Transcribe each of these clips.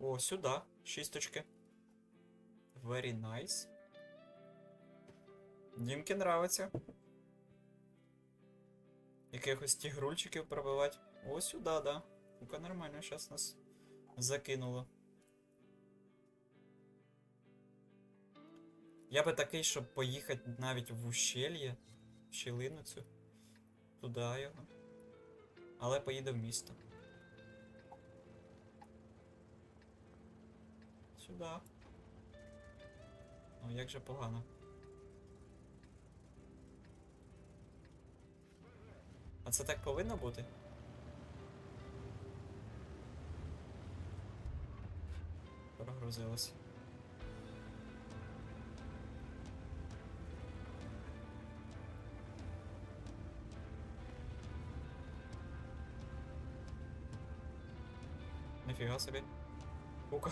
О, сюди. Шісточки. Very nice. Дімки нравиться. Якихось тігрульчиків пробивати. О, сюди, да. Ну-ка нормально, зараз нас закинуло. Я би такий, щоб поїхати навіть в ущельє, в щілину цю. Туди його. Але поїде в місто. Сюди. Ну, як же погано. А це так повинно бути? Прогрузилось. Нифіга собі. Пука.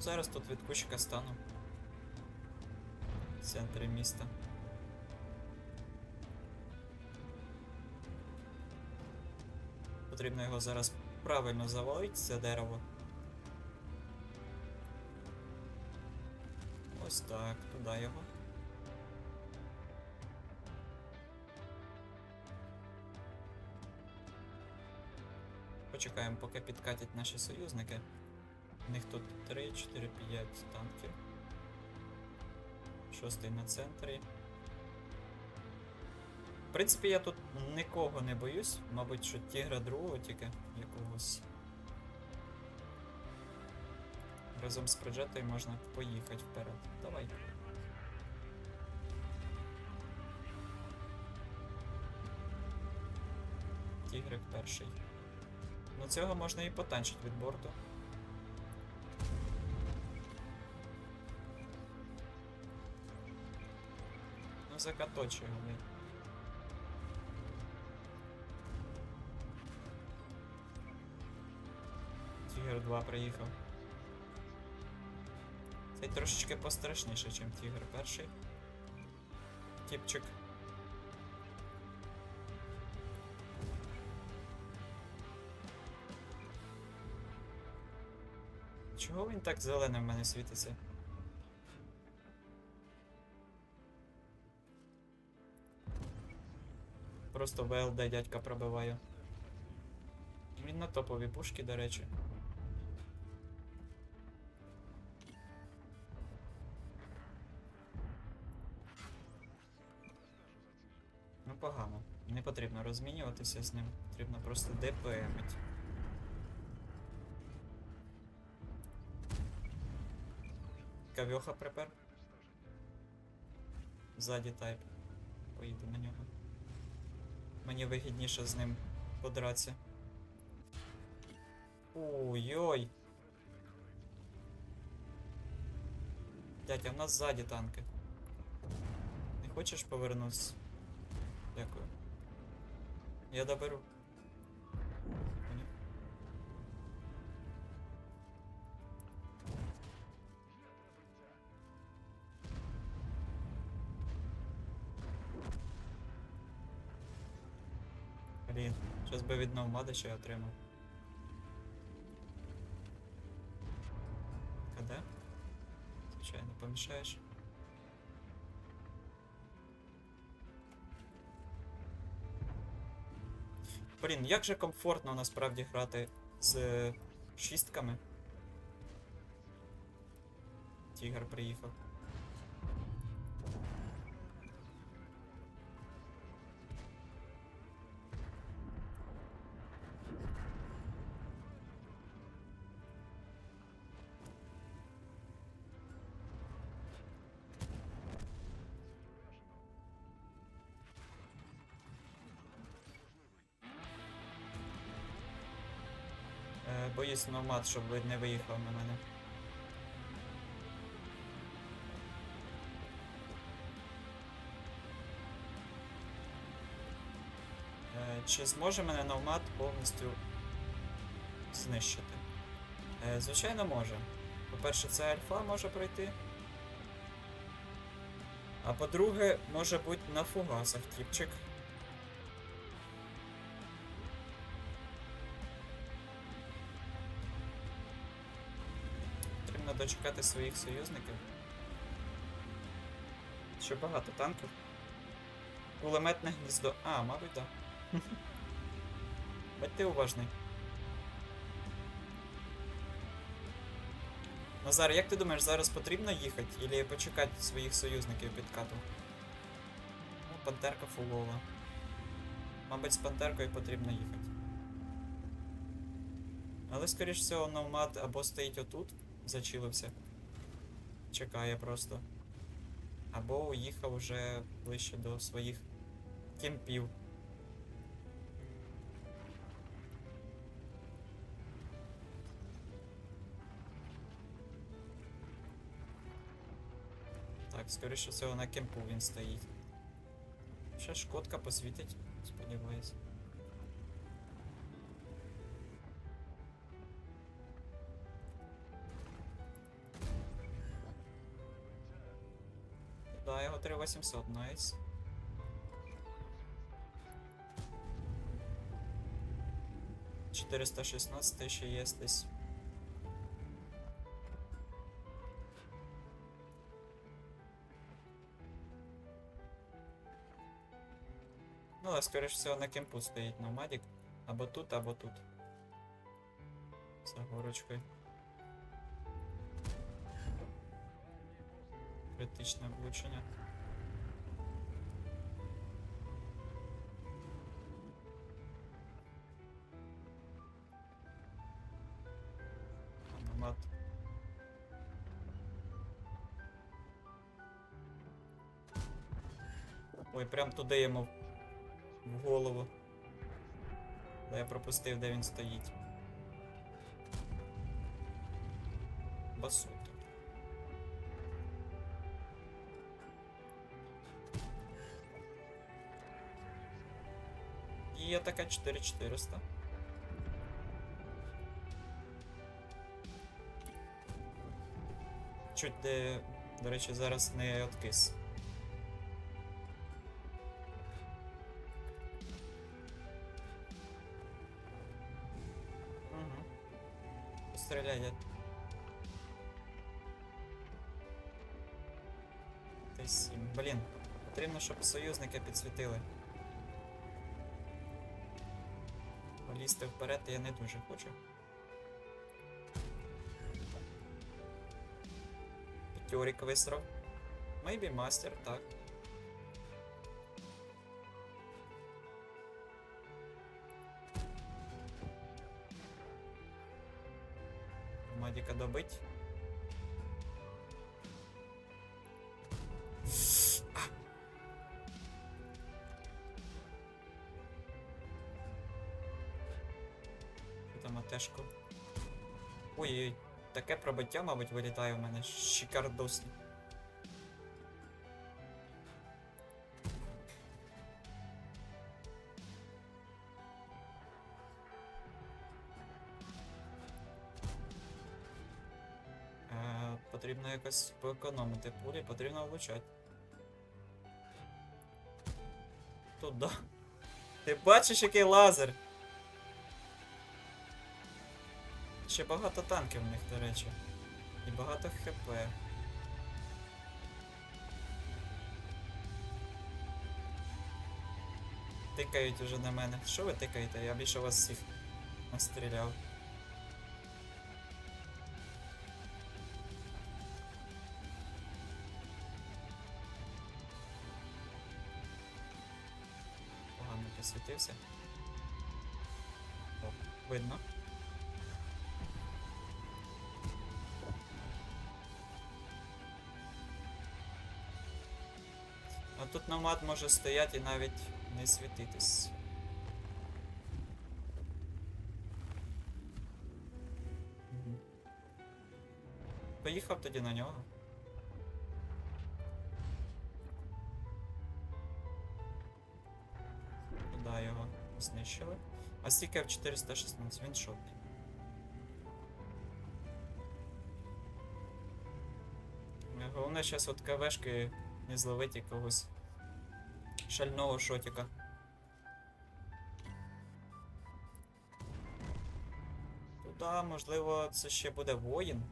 Зараз тут від кущика стану. В центрі міста. Потрібно його зараз правильно завалити, це дерево. Ось так, туди його. Почекаємо, поки підкатять наші союзники. У них тут 3, 4, 5 танків. Шостий на центрі. В принципі, я тут нікого не боюсь. Мабуть, що тігра другого тільки якогось. Разом з Проджетою можна поїхати вперед. Давай. Тігрик перший. Ну цього можна і потанчити від борту. Закаточуємо. Тігр 2 приїхав. Цей трошечки пострашніше, ніж Тігр перший. Тіпчик. Чого він так зеленим в мене світиться? Просто ВЛД дядька пробиваю. Він на топові пушки, до речі. Ну погано. Не потрібно розмінюватися з ним. Потрібно просто ДПМить. Кавьоха припер. Ззаді тайп. Поїду на нього. Мені вигідніше з ним подратися. Ой-ой. Дядя, в нас ззаді танки. Не хочеш повернутися? Дякую. Я доберу. Блін, щас би від Новмада ще отримав. КД? Звичайно, помішаєш. Блін, як же комфортно насправді грати з шістками. Тігр приїхав. Е, боюсь nomad, щоб не виїхав на мене. Е, чи зможе мене nomad повністю знищити? Е, звичайно, може. По-перше, це альфа може пройти. А по-друге, може бути на фугасах тіпчик. Дочекати своїх союзників. Ще багато танків. Кулеметне гніздо. А, мабуть, так. Да. Будьте уважний. Назар, як ти думаєш, зараз потрібно їхати или почекати своїх союзників підкату? Ну, пантерка фулова. Мабуть, з пантеркою потрібно їхати. Але, скоріш всього, Номад або стоїть отут, зачилився. Чекає просто. Або уїхав уже ближче до своїх кемпів. Так, скоріше всього на кемпу він стоїть. Ще шкодка посвітить, сподіваюсь. Да, його 3800, найс. Четыреста шестнадцать ще є десь. Ну, але скоріш всього на кемпу стоїть номадік. Або тут, або тут. За горочкою. Критичне влучення. Номад. Ой, прям туди йому в голову. Але я пропустив, де він стоїть. Басута. І є така 4400. Чуть де, до речі, зараз не откис. Угу. Стріляє. Т7. Блін, потрібно, щоб союзники підсвітили. Полізти вперед я не дуже хочу. П'ятьорік вистрав. Maybe мастер, так. Мадіка добить. А! Що Там атешко. Ой-ой, таке пробиття, мабуть, вилітає в мене. Шикардосне. Е, потрібно якось поекономити пулі, потрібно влучати. Туда. Ти бачиш, який лазер? Ще багато танків в них, до речі. І багато хп. Тикають уже на мене. Що ви тикаєте? Я більше вас всіх настріляв. Погано посвітився. О, видно. тут намат може стояти і навіть не світитись. Поїхав тоді на нього. Куда його знищили? А стільки в 416, він шотний. Головне зараз от КВшки не зловити когось шального шотика. Туди, можливо, це ще буде воїн.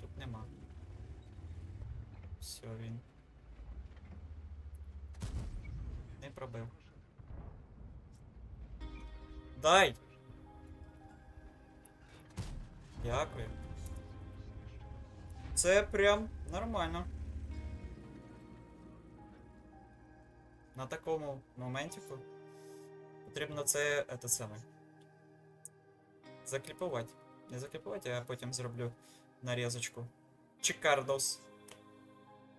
Тут нема. Все, він. Не пробив. Дай! Дякую. Це прям нормально. На такому моментику потрібно це, це саме. Закліпувати. Не закліпувати, а потім зроблю нарізочку. Чикардос.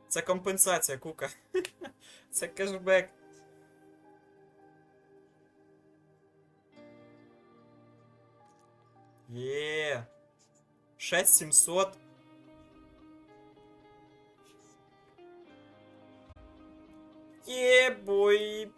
Це компенсація, кука. Це кешбек. Є. 6700. Є, бой.